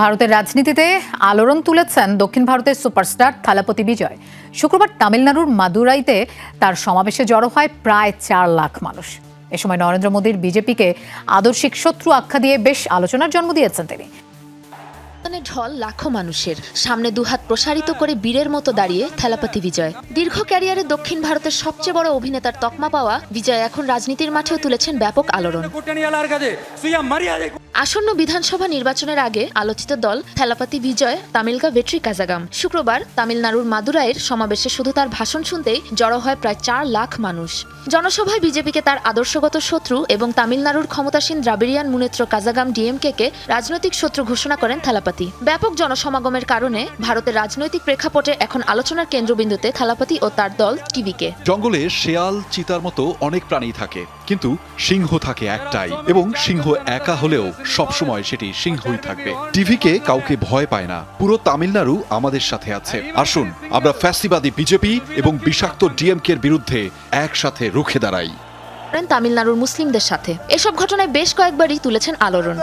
ভারতের রাজনীতিতে আলোড়ন তুলেছেন দক্ষিণ ভারতের সুপারস্টার থালাপতি বিজয়। শুক্রবার তামিলনাড়ুর মাদুরাইতে তার সমাবেশে জড়ো হয় প্রায় চার লাখ মানুষ। এ সময় নরেন্দ্র মোদীর বিজেপিকে আদর্শিক শত্রু আখ্যা দিয়ে বেশ আলোচনার জন্ম দিয়েছেন তিনি। কাপ্তানের ঢল লাখো মানুষের। সামনে দুহাত প্রসারিত করে বীরের মতো দাঁড়িয়ে থেলাপাতি বিজয়। দীর্ঘ ক্যারিয়ারে দক্ষিণ ভারতের সবচেয়ে বড় অভিনেতার তকমা পাওয়া বিজয় এখন রাজনীতির মাঠেও তুলেছেন ব্যাপক আলোড়ন। আসন্ন বিধানসভা নির্বাচনের আগে আলোচিত দল থেলাপাতি বিজয়, তামিলকা ভেট্রি কাজাগাম। শুক্রবার তামিলনাড়ুর মাদুরাইয়ের সমাবেশে শুধু তার ভাষণ শুনতেই জড়ো হয় প্রায় চার লাখ মানুষ। জনসভায় বিজেপিকে তার আদর্শগত শত্রু এবং তামিলনাড়ুর ক্ষমতাসীন দ্রাবিড়িয়ান মুনেত্র কাজাগাম ডিএমকে রাজনৈতিক শত্রু ঘোষণা করেন থেলাপাতি। থালাপাতি ব্যাপক জনসমাগমের কারণে ভারতের রাজনৈতিক প্রেক্ষাপটে এখন আলোচনার কেন্দ্রবিন্দুতে থালাপাতি ও তার দল টিভিকে। জঙ্গলে শেয়াল চিতার মতো অনেক প্রাণী থাকে কিন্তু সিংহ থাকে একটাই এবং সিংহ একা হলেও সবসময় সেটি সিংহই থাকবে। টিভিকে কাউকে ভয় পায় না পুরো তামিলনাড়ু আমাদের সাথে আছে। আসুন আমরা ফ্যাসিবাদী বিজেপি এবং বিষাক্ত ডিএমকের বিরুদ্ধে একসাথে রুখে দাঁড়াই। করেন তামিলনাড়ুর মুসলিমদের সাথে। এসব ঘটনায় বেশ কয়েকবারই তুলেছেন আলোড়ন।